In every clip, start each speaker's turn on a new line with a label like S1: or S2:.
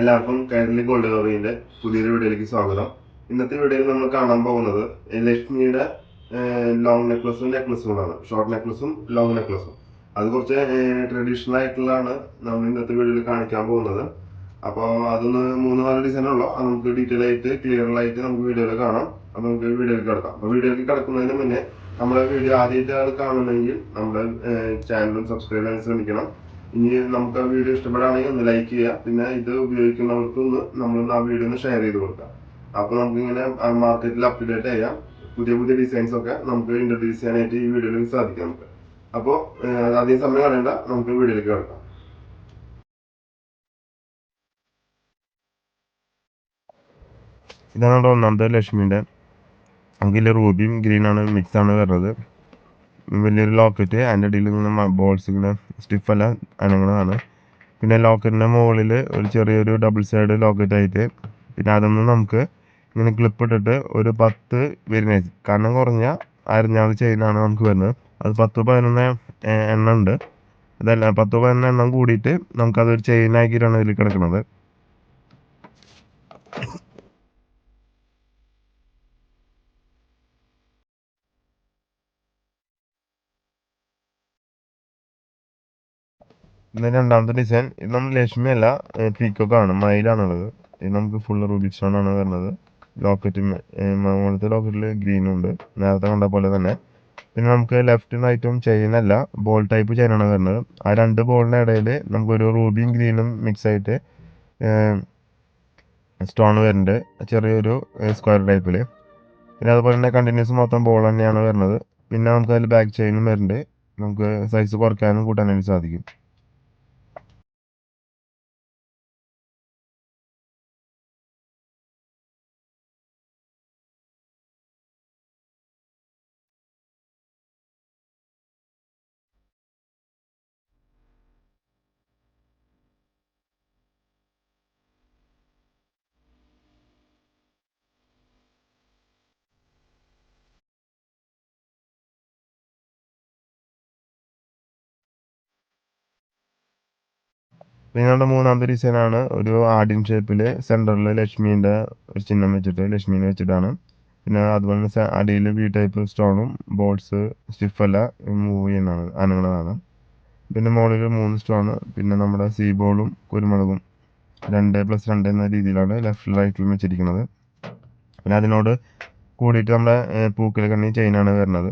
S1: എല്ലാവർക്കും കേരളി ഗോൾഡ് കവറിന്റെ പുതിയൊരു വീഡിയോയിലേക്ക് സ്വാഗതം. ഇന്നത്തെ വീഡിയോയിൽ നമ്മൾ കാണാൻ പോകുന്നത് ലക്ഷ്മിയുടെ ലോങ് നെക്ലസും നെക്ലസുകളാണ് ഷോർട്ട് നെക്ലസും ലോങ് നെക്ലസും അത് കുറച്ച് ട്രഡീഷണൽ ആയിട്ടുള്ളതാണ് നമ്മൾ ഇന്നത്തെ വീഡിയോയിൽ കാണിക്കാൻ പോകുന്നത്. അപ്പോൾ അതൊന്ന് മൂന്ന് നാല് ഡിസൈൻ ഉള്ളൂ. അത് നമുക്ക് ഡീറ്റെയിൽ ആയിട്ട് ക്ലിയർ ആയിട്ട് നമുക്ക് വീഡിയോയിൽ കാണാം. അപ്പോൾ നമുക്ക് വീഡിയോയിൽ കിടക്കാം. അപ്പോൾ വീഡിയോയിൽ കിടക്കുന്നതിന് മുന്നേ നമ്മുടെ വീഡിയോ ആദ്യമായിട്ട് കാണുന്നെങ്കിൽ നമ്മുടെ ചാനലും സബ്സ്ക്രൈബ് ചെയ്യാൻ ശ്രമിക്കണം. ഇനി നമുക്ക് ആ വീഡിയോ ഇഷ്ടപ്പെടുകയാണെങ്കിൽ ഒന്ന് ലൈക്ക് ചെയ്യുക. പിന്നെ ഇത് ഉപയോഗിക്കുന്നവർക്ക് ഒന്ന് നമ്മളൊന്ന് ആ വീഡിയോ ഒന്ന് ഷെയർ ചെയ്ത് കൊടുക്കാം. അപ്പോൾ നമുക്ക് ഇങ്ങനെ മാർക്കറ്റിൽ അപ്ഡേറ്റ് ചെയ്യാം പുതിയ പുതിയ ഡിസൈൻസ് ഒക്കെ നമുക്ക് ഇൻട്രൊഡ്യൂസ് ചെയ്യാനായിട്ട് ഈ വീഡിയോയിൽ സാധിക്കും നമുക്ക്. അപ്പോൾ അധികം സമയം കളയണ്ട. നമുക്ക് വീഡിയോയിലേക്ക് കിടക്കാം. ഇതാണ് ഒന്നാമത്തെ ലക്ഷ്മിയുടെ. നമുക്കിതിൽ റൂബിയും ഗ്രീനാണ് മിക്സ് ആണ് വരുന്നത്. വലിയൊരു ലോക്കറ്റ്. അതിന്റെ അടിയിൽ ഇങ്ങനെ ബോൾസ് ഇങ്ങനെ സ്റ്റിഫല്ല അല്ല അനങ്ങുന്നതാണ്. പിന്നെ ലോക്കറ്റിന്റെ മുകളിൽ ഒരു ചെറിയൊരു ഡബിൾ സൈഡ് ലോക്കറ്റ് ആയിട്ട് പിന്നെ അതൊന്ന് നമുക്ക് ഇങ്ങനെ ക്ലിപ്പ് ഇട്ടിട്ട് ഒരു പത്ത് വരുന്ന കനം കുറഞ്ഞ അരഞ്ഞാറ് ചെയിനാണ് നമുക്ക് വരുന്നത്. അത് പത്ത് പതിനൊന്ന് എണ്ണം ഉണ്ട്. അതല്ല പത്ത് പതിനൊന്ന് എണ്ണം കൂടിയിട്ട് നമുക്കതൊരു ചെയിനാക്കിയിട്ടാണ് ഇതിൽ കിടക്കുന്നത്. പിന്നെ രണ്ടാമത്തെ ഡിസൈൻ ഇത് നമ്മൾ ലക്ഷ്മി അല്ല പീക്കോക്ക് ആണ് മയിലാണുള്ളത്. ഇത് നമുക്ക് ഫുൾ റൂബി സ്റ്റോൺ ആണ് വരുന്നത്. ലോക്കറ്റ് മുകളിലത്തെ ലോക്കറ്റിൽ ഗ്രീനും ഉണ്ട്. നേരത്തെ കണ്ട പോലെ തന്നെ. പിന്നെ നമുക്ക് ലെഫ്റ്റും റൈറ്റും ചെയിൻ അല്ല ബോൾ ടൈപ്പ് ചെയിനാണ് വരുന്നത്. ആ രണ്ട് ബോളിന്റെ ഇടയിൽ നമുക്കൊരു റൂബിയും ഗ്രീനും മിക്സ് ആയിട്ട് സ്റ്റോൺ വരുന്നുണ്ട്. ചെറിയൊരു സ്ക്വയർ ടൈപ്പിൽ പിന്നെ അതുപോലെ തന്നെ കണ്ടിന്യൂസ് മൊത്തം ബോൾ തന്നെയാണ് വരുന്നത്. പിന്നെ നമുക്ക് അതിൽ ബാക്ക് ചെയിനും വരുന്നുണ്ട്. നമുക്ക് സൈസ് കുറയ്ക്കാനും കൂട്ടാനായിട്ട് സാധിക്കും. നമ്മുടെ മൂന്നാമത്തെ ഡിസൈൻ ആണ് ഒരു ആഡിയൻ ഷേപ്പിൽ സെന്ററിൽ ലക്ഷ്മീന്റെ ഒരു ചിഹ്നം വെച്ചിട്ട് ലക്ഷ്മീനെ വെച്ചിട്ടാണ്. പിന്നെ അതുപോലെ തന്നെ അടിയിൽ വി ടൈപ്പ് സ്റ്റോണും ബോൾസ് സ്റ്റിഫല്ല മൂവ് ചെയ്യുന്നതാണ് അനങ്ങുന്നതാണ്. പിന്നെ മുകളിൽ മൂന്ന് സ്റ്റോൺ പിന്നെ നമ്മുടെ സീ ബോളും കുരുമുളകും രണ്ട് പ്ലസ് രണ്ട് എന്ന രീതിയിലാണ് ലെഫ്റ്റ് റൈറ്റിലും വെച്ചിരിക്കുന്നത്. പിന്നെ അതിനോട് കൂടിയിട്ട് നമ്മുടെ പൂക്കൽ കണ്ണി ചെയിനാണ് വരുന്നത്.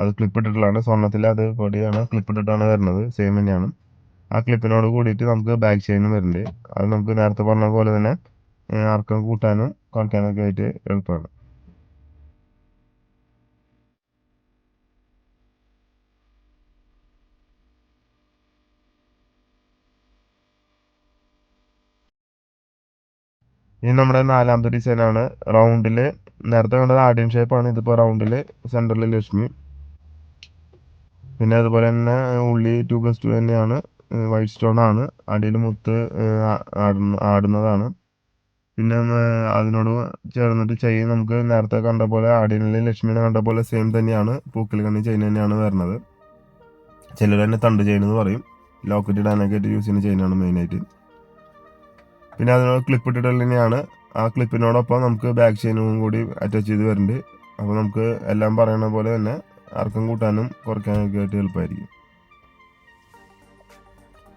S1: അത് ക്ലിപ്പ് ഇട്ടിട്ടുള്ളതാണ് സ്വർണത്തിൽ അത് പൊടിയാണ് ക്ലിപ്പ് ഇട്ടിട്ടാണ് വരുന്നത് സെയിം തന്നെയാണ്. ആ ക്ലിപ്പിനോട് കൂടിയിട്ട് നമുക്ക് ബാക്ക് ചെയിനും വരുന്നുണ്ട്. അത് നമുക്ക് നേരത്തെ പറഞ്ഞ പോലെ തന്നെ ആർക്കം കൂട്ടാനും കുറയ്ക്കാനും ഒക്കെ ആയിട്ട് എളുപ്പമാണ്. ഇനി നമ്മുടെ നാലാമത്തെ ഡിസൈൻ ആണ് റൗണ്ടിൽ നേരത്തെ കണ്ടത് ആഡിയൻ ഷേപ്പാണ് ഇതിപ്പോൾ റൗണ്ടിൽ സെന്ററിൽ ലക്ഷ്മി. പിന്നെ അതുപോലെ തന്നെ ഉള്ളി ടു പ്ലസ് ടു തന്നെയാണ്. വൈറ്റ് സ്റ്റോൺ ആണ് അടിയിൽ മുത്ത് ആടുന്ന ആടുന്നതാണ്. പിന്നെ അതിനോട് ചേർന്നിട്ട് ചെയിൻ നമുക്ക് നേരത്തെ കണ്ട പോലെ ആടിനെ ലക്ഷ്മിനെ കണ്ട പോലെ സെയിം തന്നെയാണ് പൂക്കൽ കണ്ണി ചെയിൻ തന്നെയാണ് വരുന്നത്. ചിലർ തന്നെ തണ്ട് ചെയിൻ എന്ന് പറയും. ലോക്കറ്റ് ഇടാനൊക്കെ ആയിട്ട് യൂസ് ചെയ്യുന്ന ചെയിനാണ് മെയിനായിട്ട് പിന്നെ അതിനോട് ക്ലിപ്പ് ഇട്ടിട്ട് തന്നെയാണ്. ആ ക്ലിപ്പിനോടൊപ്പം നമുക്ക് ബാക്ക് ചെയിനും കൂടി അറ്റാച്ച് ചെയ്ത് വരുന്നുണ്ട്. അപ്പോൾ നമുക്ക് എല്ലാം പറയുന്ന പോലെ തന്നെ ആർക്കും കൂട്ടാനും കുറയ്ക്കാനൊക്കെ ആയിട്ട് എളുപ്പമായിരിക്കും.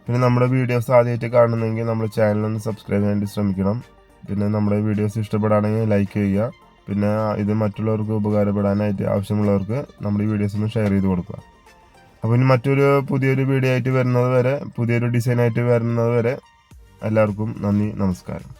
S1: പിന്നെ നമ്മുടെ വീഡിയോസ് ആദ്യമായിട്ട് കാണുന്നെങ്കിൽ നമ്മുടെ ചാനലൊന്ന് സബ്സ്ക്രൈബ് ചെയ്യാൻ വേണ്ടി ശ്രമിക്കണം. പിന്നെ നമ്മുടെ വീഡിയോസ് ഇഷ്ടപ്പെടുകയാണെങ്കിൽ ലൈക്ക് ചെയ്യുക. പിന്നെ ഇത് മറ്റുള്ളവർക്ക് ഉപകാരപ്പെടാനായിട്ട് ആവശ്യമുള്ളവർക്ക് നമ്മുടെ വീഡിയോസ് ഒന്ന് ഷെയർ ചെയ്ത് കൊടുക്കുക. അപ്പോൾ ഇനി മറ്റൊരു പുതിയൊരു വീഡിയോ ആയിട്ട് വരുന്നത് വരെ പുതിയൊരു ഡിസൈനായിട്ട് വരുന്നത് വരെ എല്ലാവർക്കും നന്ദി നമസ്കാരം.